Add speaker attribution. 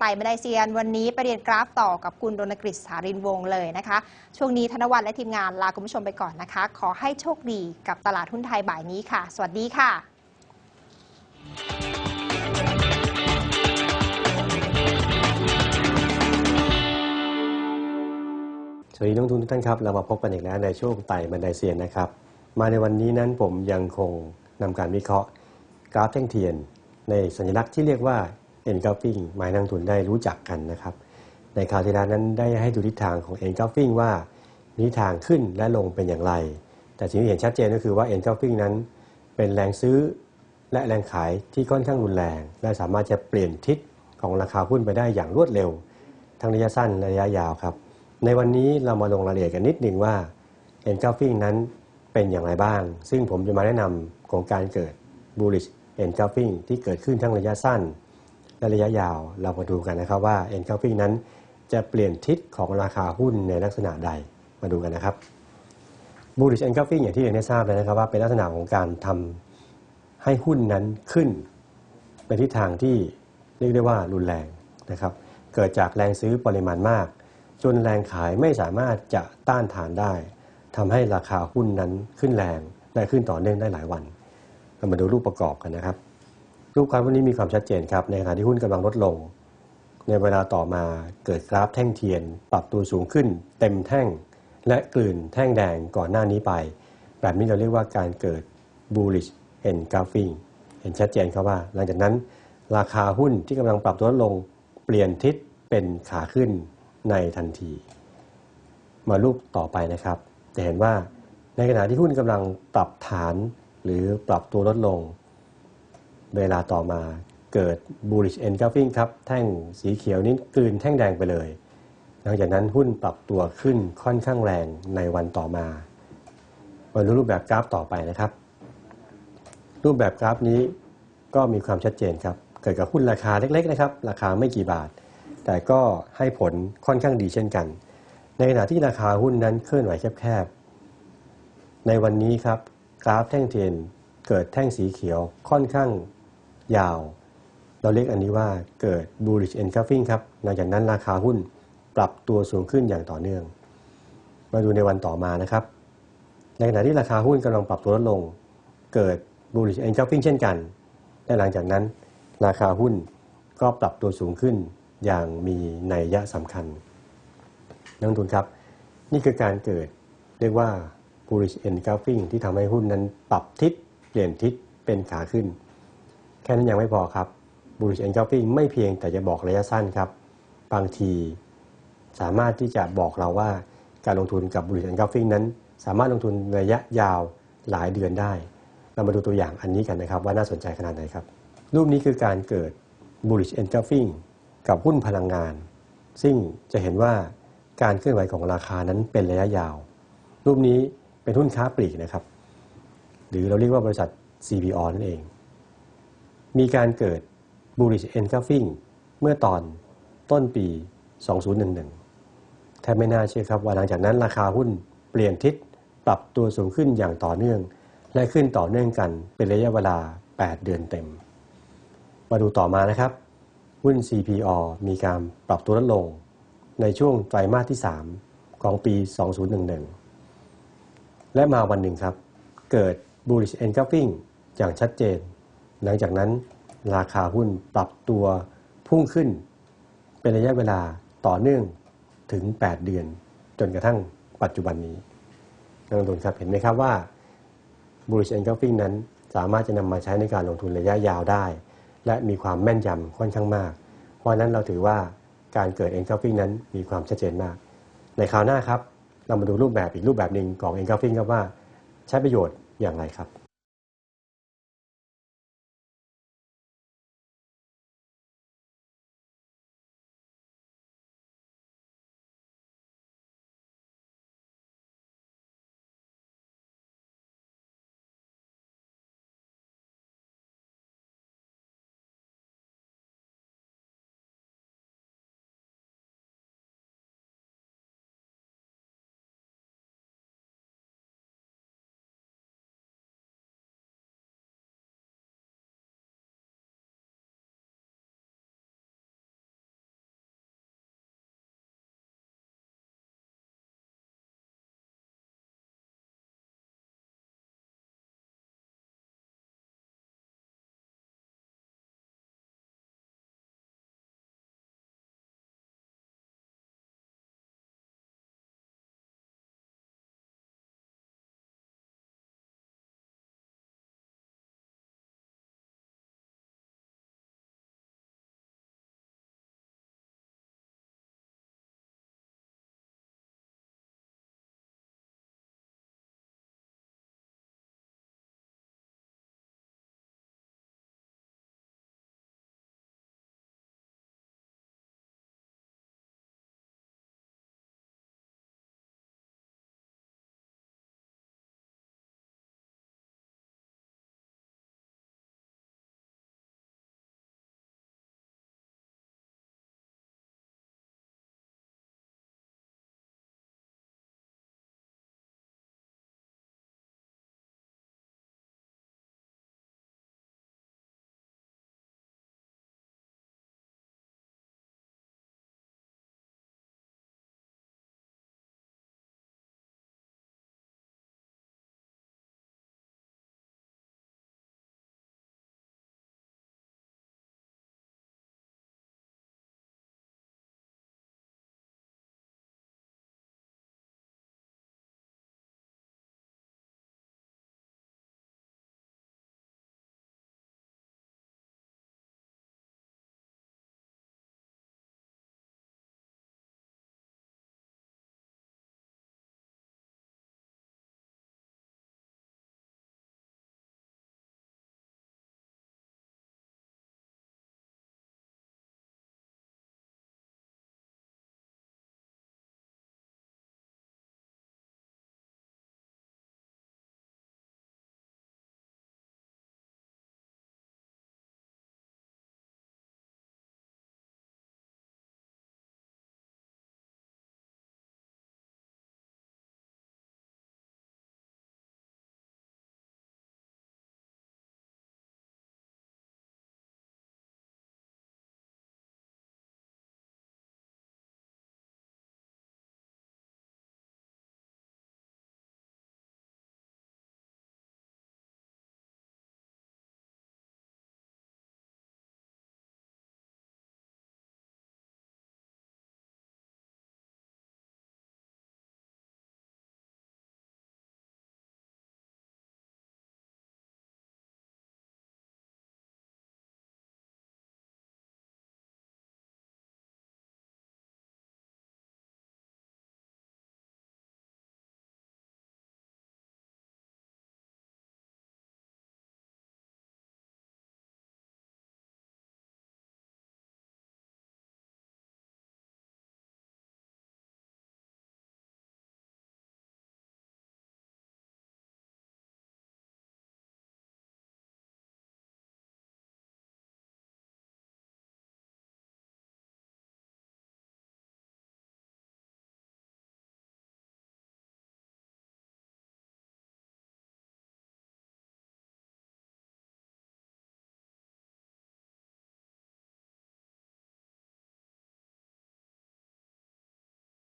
Speaker 1: ไต่บันไดเซียนวันนี้ไปเรียนกราฟต่อกับคุณรณกฤษสารินวงศ์เลยนะคะ ช่วงนี้ธนวัฒน์และทีมงานลาคุณผู้ชมไปก่อนนะคะ ขอให้โชคดีกับตลาดหุ้นไทยบ่ายนี้ค่ะ สวัสดีค่ะ
Speaker 2: สวัสดีนักลงทุนทุกท่านครับ เรามาพบกันอีกแล้วในช่วงไต่บันไดเซียนนะครับ มาในวันนี้นั้นผมยังคงนำการวิเคราะห์ กราฟแท่งเทียน ในสัญลักษณ์ที่เรียกว่า engulfing หมายนักลงทุนได้รู้จักกันนะครับ ในคราวที่แล้วนั้นได้ให้ดูทิศทางของ engulfing ว่ามีทิศทางขึ้นและลงเป็นอย่างไร แต่สิ่งที่เห็นชัดเจนก็คือว่า engulfing นั้น เป็นแรงซื้อและแรงขายที่ค่อนข้างรุนแรง และสามารถจะเปลี่ยนทิศของราคาหุ้นไปได้อย่างรวดเร็ว ทั้งระยะสั้นและระยะยาวครับ ในวันนี้เรามาลงรายละเอียดกันนิดหนึ่งว่า engulfing นั้นเป็นอย่างไรบ้าง ซึ่งผมจะมาแนะนำของการเกิด bullish engulfing ที่เกิดขึ้นทั้งระยะสั้น และระยะยาวเรามาดูกันนะครับว่า engulfing นั้นจะเปลี่ยนทิศของราคาหุ้นในลักษณะใดมาดูกันนะครับ bullish engulfing อย่างที่เรียนได้ทราบแล้วนะครับว่าเป็นลักษณะของการทำให้หุ้นนั้นขึ้นในทิศทางที่เรียกได้ว่ารุนแรงนะครับ เกิดจากแรงซื้อปริมาณมาก จนแรงขายไม่สามารถจะต้านทานได้ทำให้ราคาหุ้นนั้นขึ้นแรงและขึ้นต่อเนื่องได้หลายวันเรามาดูรูปประกอบกันนะครับ รูปกราฟวันนี้มีความชัดเจนครับ ในขณะที่หุ้นกำลังลดลง ในเวลาต่อมาเกิดกราฟแท่งเทียน ปรับตัวสูงขึ้น เต็มแท่ง และกลืนแท่งแดงก่อนหน้านี้ไป แบบนี้เราเรียกว่าการเกิด bullish engulfing เห็นชัดเจนครับว่า หลังจากนั้น ราคาหุ้นที่กำลังปรับตัวลดลงเปลี่ยนทิศเป็นขาขึ้นในทันที มารูปต่อไปนะครับ จะเห็นว่าในขณะที่หุ้นกำลังปรับฐานหรือปรับตัวลดลง เวลาต่อมาเกิด bullish engulfing ครับ แท่งสีเขียวนี้กลืนแท่งแดงไปเลย หลังจากนั้นหุ้นปรับตัวขึ้นค่อนข้างแรงในวันต่อมามาดูรูปแบบกราฟต่อไปนะครับ รูปแบบกราฟนี้ก็มีความชัดเจนครับ เกิดกับหุ้นราคาเล็กๆนะครับ ราคาไม่กี่บาท แต่ก็ให้ผลค่อนข้างดีเช่นกัน ในขณะที่ราคาหุ้นนั้นเคลื่อนไหวแคบๆในวันนี้ครับกราฟแท่งเทียนเกิดแท่งสีเขียวค่อนข้าง ยาว เราเรียกอันนี้ว่าเกิด bullish engulfing ครับ หลังจากนั้นราคาหุ้นปรับตัวสูงขึ้นอย่างต่อเนื่อง มาดูในวันต่อมานะครับ ในขณะที่ราคาหุ้นกำลังปรับตัวลดลง เกิด bullish engulfing เช่นกัน และหลังจากนั้น ราคาหุ้นก็ปรับตัวสูงขึ้นอย่างมีนัยยะสำคัญนักลงทุนครับ นี่คือการเกิดเรียกว่า bullish engulfing ที่ทำให้หุ้นนั้นปรับทิศเปลี่ยนทิศเป็นขาขึ้น ค่นั้นยังไม่พอครับ bullish engulfing ไม่เพียงแต่จะบอกระยะสั้นครับ บางทีสามารถที่จะบอกเราว่าการลงทุนกับ bullish engulfing นั้น สามารถลงทุนระยะยาวหลายเดือนได้ เรามาดูตัวอย่างอันนี้กันนะครับ ว่าน่าสนใจขนาดไหนครับ รูปนี้คือการเกิด bullish engulfing กับหุ้นพลังงาน ซึ่งจะเห็นว่าการเคลื่อนไหวของราคานั้นเป็นระยะยาว รูปนี้เป็นหุ้นค้าปลีกนะครับ หรือเราเรียกว่าบริษัท CPO นั่นเอง มีการเกิด bullish engulfing เมื่อตอนต้นปี 2011 แทบไม่น่าเชื่อครับว่าหลังจากนั้นราคาหุ้นเปลี่ยนทิศปรับตัวสูงขึ้นอย่างต่อเนื่อง และขึ้นต่อเนื่องกันเป็นระยะเวลา 8 เดือนเต็ม มาดูต่อมานะครับ หุ้น CPO มีการปรับตัวลดลง ในช่วงไตรมาสที่ 3 ของปี 2011 และมาวันหนึ่งครับ เกิด bullish engulfing อย่างชัดเจน หลังจากนั้นราคาหุ้นปรับตัวพุ่งขึ้น เป็นระยะเวลาต่อเนื่องถึง 8 เดือน จนกระทั่งปัจจุบันนี้นักลงทุนครับเห็นไหมครับว่า bullish engulfing นั้นสามารถจะนำมาใช้ในการลงทุนระยะยาวได้ และมีความแม่นยำค่อนข้างมาก เพราะนั้นเราถือว่าการเกิด engulfing นั้นมีความชัดเจนมาก ในคราวหน้าครับ เรามาดูรูปแบบอีกรูปแบบหนึ่งของ engulfing ครับว่า ใช้ประโยชน์อย่างไรครับ